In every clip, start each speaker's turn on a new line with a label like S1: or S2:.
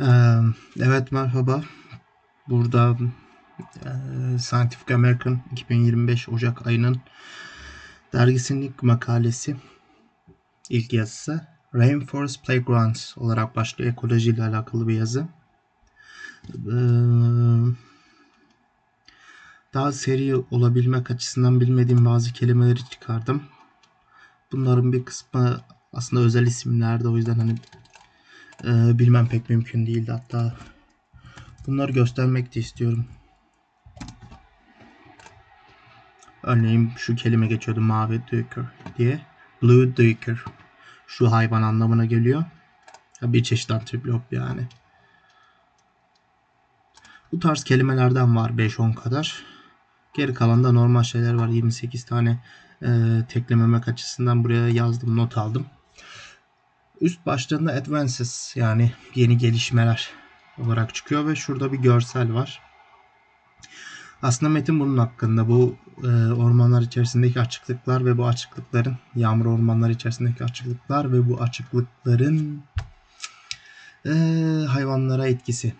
S1: Evet merhaba. Burada Scientific American 2025 Ocak ayının dergisinin makalesi, ilk yazısı Rainforest Playgrounds olarak başlıyor. Ekoloji ile alakalı bir yazı. Daha seri olabilmek açısından bilmediğim bazı kelimeleri çıkardım. Bunların bir kısmı aslında özel isimlerdi. O yüzden hani e, bilmem pek mümkün değildi. Hatta bunları göstermek de istiyorum. Örneğin şu kelime geçiyordu mavi duiker diye. Blue duiker. Şu hayvan anlamına geliyor. Bir çeşit antiplop yani. Bu tarz kelimelerden var 5-10 kadar. Geri kalan da normal şeyler var. 28 tane e, teklememek açısından buraya yazdım, not aldım. Üst başlığında Advances yani yeni gelişmeler olarak çıkıyor ve şurada bir görsel var. Aslında metin bunun hakkında. Bu e, ormanlar içerisindeki açıklıklar ve bu açıklıkların yağmur ormanlar içerisindeki açıklıklar ve bu açıklıkların e, hayvanlara etkisi.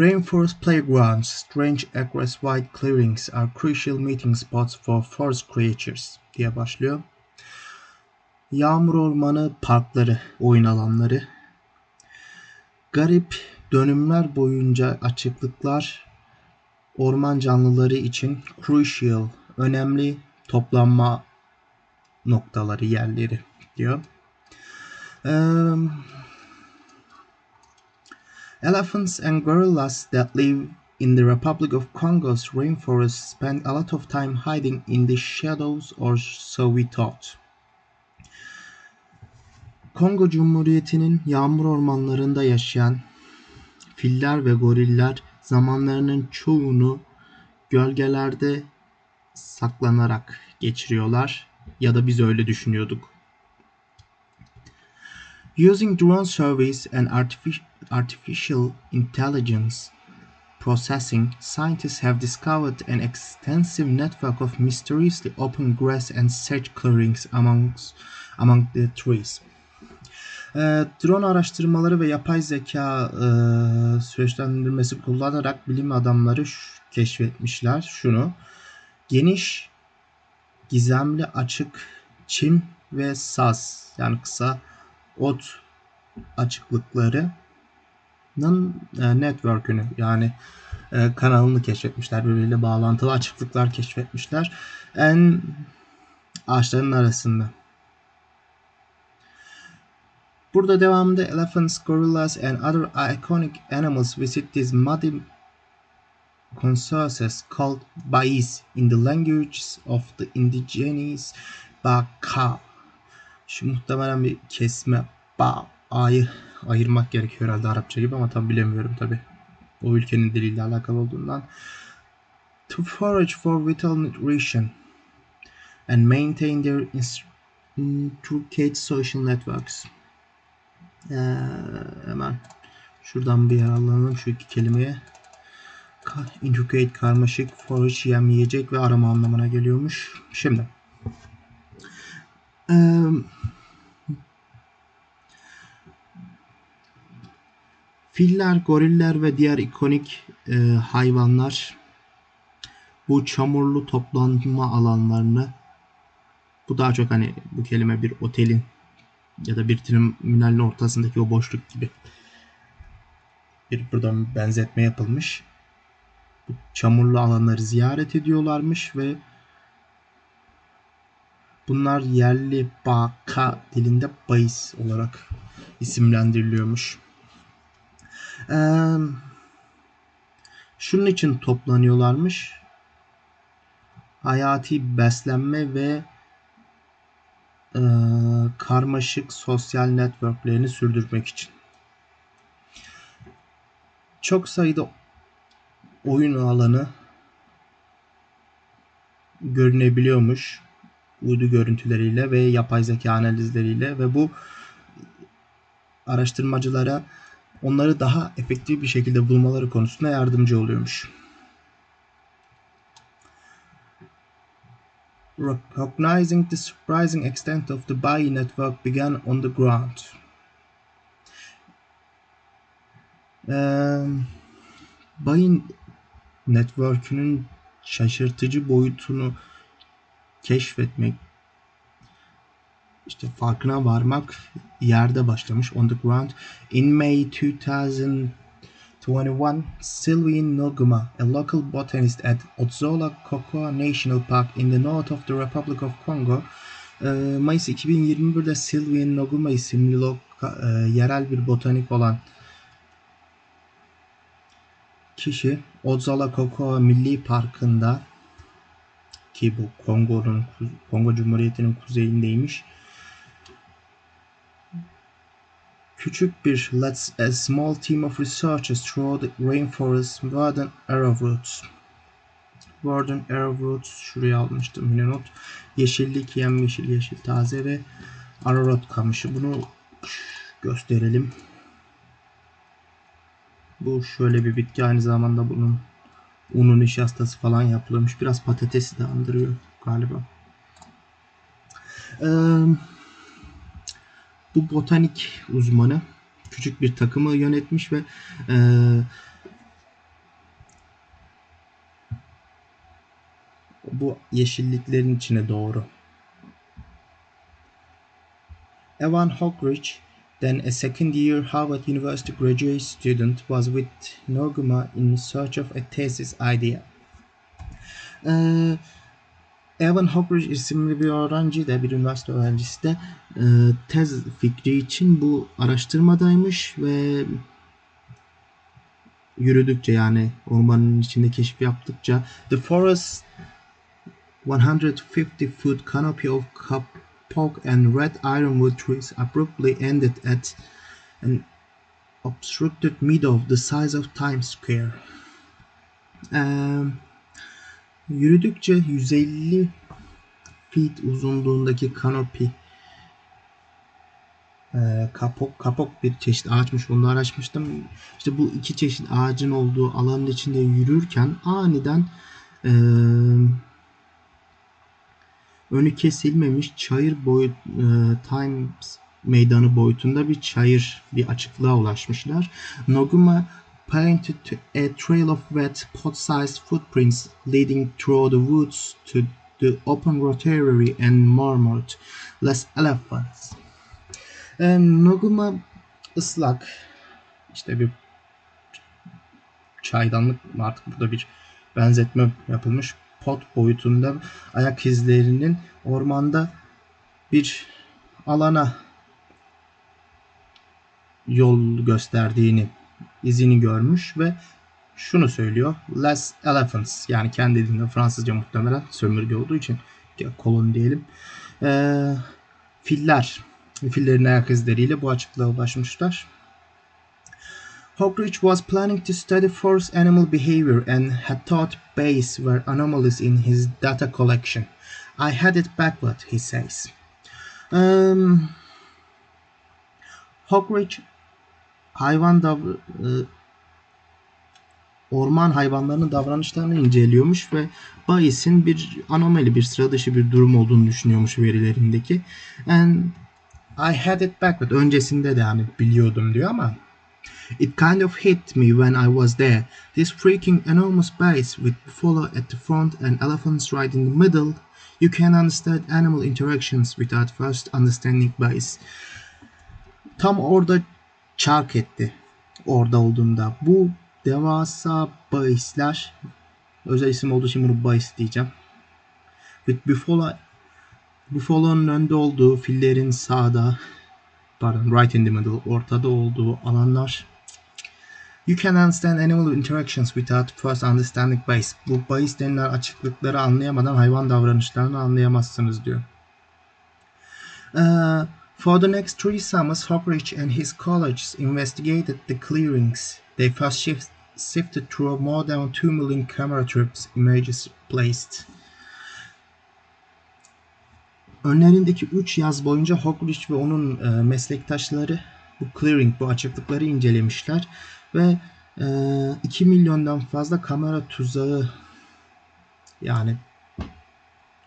S1: Rainforest playgrounds, strange across white clearings are crucial meeting spots for forest creatures diye başlıyor. Yağmur ormanı parkları, oyun alanları. Garip dönümler boyunca açıklıklar orman canlıları için crucial, önemli toplanma noktaları, yerleri diyor. Um, elephants and gorillas that live in the Republic of Congo's rainforest spend a lot of time hiding in the shadows or so we thought. Kongo Cumhuriyeti'nin yağmur ormanlarında yaşayan filler ve goriller zamanlarının çoğunu gölgelerde saklanarak geçiriyorlar ya da biz öyle düşünüyorduk. Using drone surveys and artificial intelligence processing, scientists have discovered an extensive network of mysteriously open grass and sedge clearings amongst, among the trees. E, drone araştırmaları ve yapay zeka e, süreçlendirmesi kullanarak bilim adamları şu, keşfetmişler şunu. Geniş, gizemli açık çim ve saz yani kısa ot açıklıklarının e, network'ünü yani e, kanalını keşfetmişler. Birbiriyle bağlantılı açıklıklar keşfetmişler. En ağaçların arasında. Burada devamında elephants, gorillas and other iconic animals visit these muddy consources called bais in the languages of the indigenous Baka. Şu muhtemelen bir kesme ba a'yı ayırmak gerekiyor herhalde Arapça gibi ama tam bilemiyorum tabi. O ülkenin diliyle alakalı olduğundan. To forage for vital nutrition and maintain their intricate social networks. Ee, hemen şuradan bir yer alalım şu iki kelimeye. Intricate karmaşık, forage yem yiyecek ve arama anlamına geliyormuş. Şimdi. Ee, filler, goriller ve diğer ikonik e, hayvanlar bu çamurlu toplanma alanlarını bu daha çok hani bu kelime bir otelin ya da bir terminalin ortasındaki o boşluk gibi bir buradan benzetme yapılmış. Bu çamurlu alanları ziyaret ediyorlarmış ve bunlar yerli Baka dilinde bahis olarak isimlendiriliyormuş. Ee, şunun için toplanıyorlarmış. Hayati beslenme ve e, karmaşık sosyal networklerini sürdürmek için. Çok sayıda oyun alanı görünebiliyormuş uydu görüntüleriyle ve yapay zeka analizleriyle ve bu araştırmacılara onları daha efektif bir şekilde bulmaları konusunda yardımcı oluyormuş. Recognizing the surprising extent of the Bayi network began on the ground. Ee, Bayin network'ünün şaşırtıcı boyutunu keşfetmek işte farkına varmak yerde başlamış on the ground. In May 2021, Sylvain Noguma, a local botanist at Otzola Cocoa National Park in the north of the Republic of Congo, e, Mayıs 2021'de Sylvain Noguma isimli loka, e, yerel bir botanik olan kişi Odzala Cocoa Milli Parkı'nda ki bu Kongo'nun Kongo Cumhuriyeti'nin kuzeyindeymiş. Küçük bir Let's a small team of researchers through the rainforest Warden Arrowroots. Warden Arrowroots şuraya almıştım yine not. Yeşillik, yemyeşil, yeşil taze ve Arrowroot kamışı. Bunu gösterelim. Bu şöyle bir bitki aynı zamanda bunun unun nişastası falan yapılmış. Biraz patatesi de andırıyor galiba. Ee, bu botanik uzmanı küçük bir takımı yönetmiş ve e, bu yeşilliklerin içine doğru. Evan Hockridge Then a second-year Harvard University graduate student was with Noguma in search of a thesis idea. Ee, Evan Hockridge isimli bir öğrenci de bir üniversite öğrencisi de e, tez fikri için bu araştırmadaymış ve yürüdükçe yani ormanın içinde keşif yaptıkça The Forest 150 foot canopy of Poke and red ironwood trees abruptly ended at an obstructed meadow the size of Times Square. Ee, yürüdükçe 150 feet uzunluğundaki kanopi e, kapok kapok bir çeşit ağaçmış onu da araştırmıştım. İşte bu iki çeşit ağacın olduğu alanın içinde yürürken aniden eee önü kesilmemiş çayır boyut e, Times meydanı boyutunda bir çayır bir açıklığa ulaşmışlar. Noguma pointed to a trail of wet pot-sized footprints leading through the woods to the open rotary and murmured, "Less elephants." Noguma ıslak işte bir çaydanlık artık burada bir benzetme yapılmış pot boyutunda ayak izlerinin ormanda bir alana yol gösterdiğini izini görmüş ve şunu söylüyor. Less elephants yani kendi dilinde Fransızca muhtemelen sömürge olduğu için kolon diyelim. Ee, filler fillerin ayak izleriyle bu açıklığa ulaşmışlar. Hockridge was planning to study forest animal behavior and had thought bayes were anomalies in his data collection. I had it backward, he says. Um, Hockridge hayvan davr e, orman hayvanlarının davranışlarını inceliyormuş ve Bayes'in bir anomali, bir sıra dışı bir durum olduğunu düşünüyormuş verilerindeki. And I had it backward. Öncesinde de yani biliyordum diyor ama It kind of hit me when I was there. This freaking enormous base with buffalo at the front and elephants right in the middle. You can understand animal interactions without first understanding base. Tam orada çark etti. Orada olduğunda. Bu devasa bahisler özel isim olduğu için bunu bahis diyeceğim. Buffalo Buffalo'nun önde olduğu, fillerin sağda, pardon, right in the middle, ortada olduğu alanlar You can understand animal interactions without first understanding bias. Bu bias denilen açıklıkları anlayamadan hayvan davranışlarını anlayamazsınız diyor. Uh, for the next three summers, Hockridge and his colleagues investigated the clearings. They first shift, sifted through more than 2 million camera trips images placed. Önlerindeki 3 yaz boyunca Hockridge ve onun e, meslektaşları bu clearing, bu açıklıkları incelemişler ve e, 2 milyondan fazla kamera tuzağı yani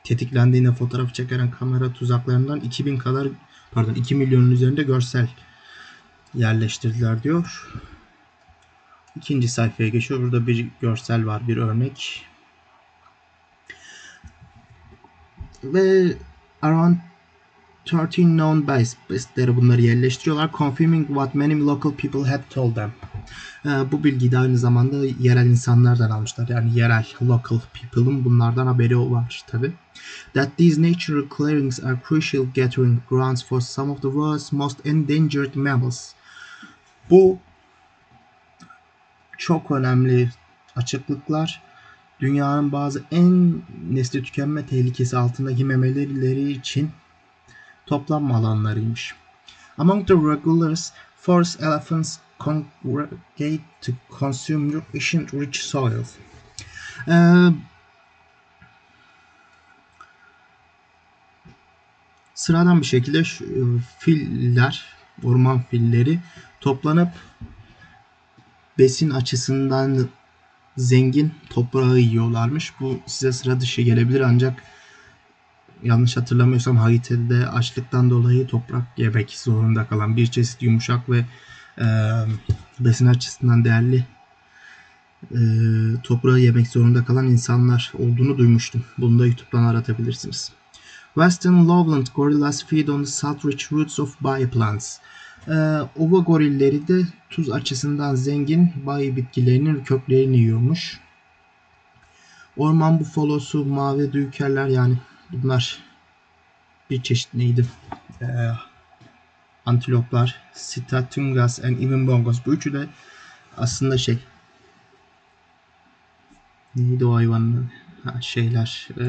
S1: tetiklendiğinde fotoğraf çeken kamera tuzaklarından 2000 kadar pardon 2 milyonun üzerinde görsel yerleştirdiler diyor. İkinci sayfaya geçiyor. Burada bir görsel var, bir örnek. Ve around 13 known base base'leri bunları yerleştiriyorlar. Confirming what many local people had told them. Ee, bu bilgiyi de aynı zamanda yerel insanlardan almışlar. Yani yerel local people'ın bunlardan haberi var tabi. That these natural clearings are crucial gathering grounds for some of the world's most endangered mammals. Bu çok önemli açıklıklar dünyanın bazı en nesli tükenme tehlikesi altındaki memeleri için toplanma alanlarıymış. Among the regulars, forest elephants congregate to consume ancient rich soil. Ee, sıradan bir şekilde şu, filler, orman filleri toplanıp besin açısından zengin toprağı yiyorlarmış. Bu size sıra dışı gelebilir ancak yanlış hatırlamıyorsam Haiti'de açlıktan dolayı toprak yemek zorunda kalan bir çeşit yumuşak ve e, besin açısından değerli e, toprağı yemek zorunda kalan insanlar olduğunu duymuştum. Bunu da YouTube'dan aratabilirsiniz. Western lowland gorillas feed on the salt-rich roots of bayi plants. Ee, ova gorilleri de tuz açısından zengin bayi bitkilerinin köklerini yiyormuş. Orman bufalosu, mavi duykerler yani bunlar bir çeşit neydi? Ee, antiloplar, Sitatungas and even bongos. Bu üçü de aslında şey neydi o hayvanlar? Ha, şeyler ee,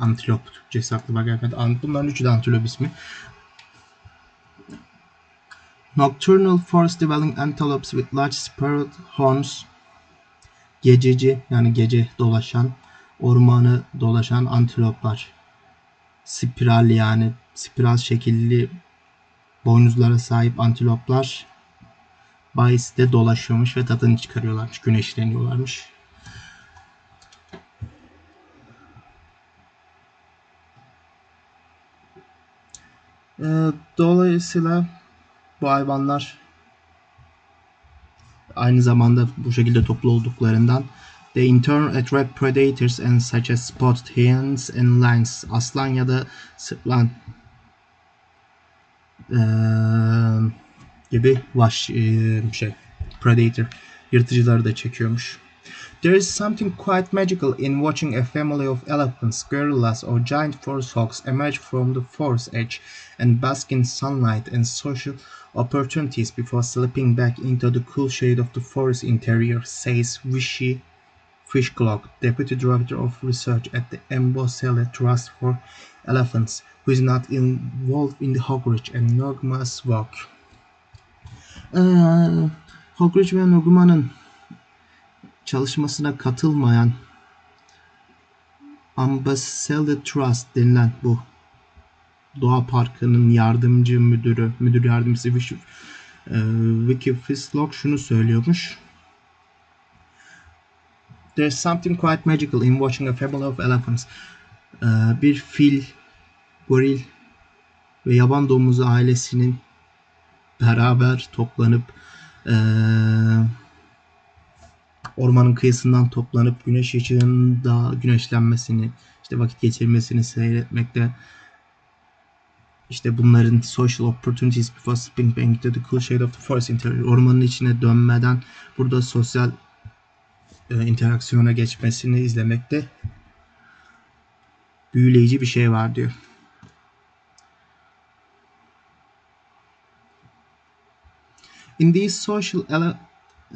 S1: Antilop Türkçesi aklıma gelmedi. Bunların üçü de antilop ismi. Nocturnal forest dwelling antelopes with large spurred horns. Gececi yani gece dolaşan, ormanı dolaşan antiloplar. Spiral yani spiral şekilli boynuzlara sahip antiloplar Bayis'te dolaşıyormuş ve tadını çıkarıyorlarmış, güneşleniyorlarmış. Ee, dolayısıyla bu hayvanlar aynı zamanda bu şekilde toplu olduklarından they in turn attract predators and such as spotted hens and lions aslan ya da sırtlan ee, gibi vaş şey predator yırtıcıları da çekiyormuş. There is something quite magical in watching a family of elephants, gorillas, or giant forest hawks emerge from the forest edge and bask in sunlight and social opportunities before slipping back into the cool shade of the forest interior, says Vichy Fishclock, Deputy Director of Research at the Embosele Trust for Elephants, who is not involved in the Hogridge and Nogma's work. Ee, Hogridge ve çalışmasına katılmayan Ambassador Trust denilen bu Doğa Parkı'nın yardımcı müdürü, müdür yardımcısı Vicky, e, Vicky Fislock şunu söylüyormuş. There's something quite magical in watching a family of elephants. E, bir fil, goril ve yaban domuzu ailesinin beraber toplanıp eee ormanın kıyısından toplanıp güneş ışığında güneşlenmesini, işte vakit geçirmesini seyretmekte işte bunların social opportunities before slipping back into the cool shade of the forest interior ormanın içine dönmeden burada sosyal e, interaksiyona geçmesini izlemekte büyüleyici bir şey var diyor. In these social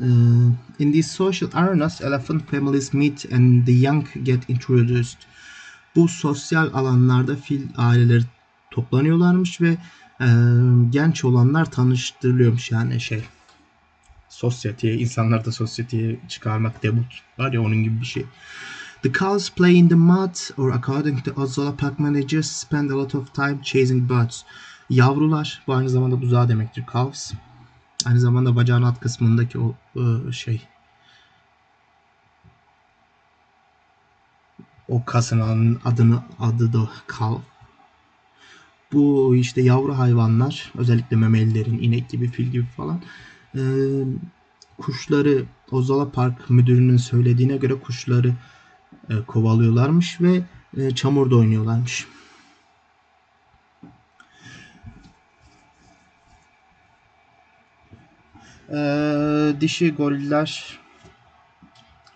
S1: Uh, in these social arenas, elephant families meet and the young get introduced. Bu sosyal alanlarda fil aileleri toplanıyorlarmış ve e, genç olanlar tanıştırılıyormuş yani şey sosyeteye, insanlar da sosyeteye çıkarmak debut var ya onun gibi bir şey. The cows play in the mud or according to Ozola Park managers spend a lot of time chasing birds. Yavrular bu aynı zamanda buzağı demektir cows. Aynı zamanda bacağın alt kısmındaki o e, şey o kasın adını adı da kal. bu işte yavru hayvanlar özellikle memelilerin inek gibi fil gibi falan e, kuşları Ozala Park müdürünün söylediğine göre kuşları e, kovalıyorlarmış ve e, çamurda oynuyorlarmış. Ee, dişi goriller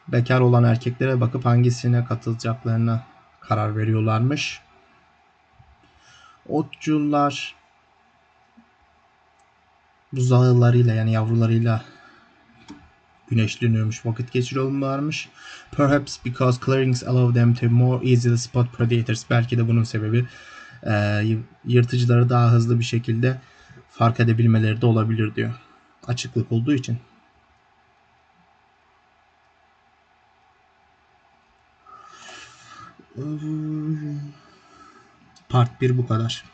S1: bekar olan erkeklere bakıp hangisine katılacaklarına karar veriyorlarmış. Otçular buzağılarıyla yani yavrularıyla güneşleniyormuş, vakit geçiriyorlarmış. Perhaps because clearings allow them to more easily spot predators. Belki de bunun sebebi e, yırtıcıları daha hızlı bir şekilde fark edebilmeleri de olabilir diyor. Açıklık olduğu için. Part 1 bu kadar.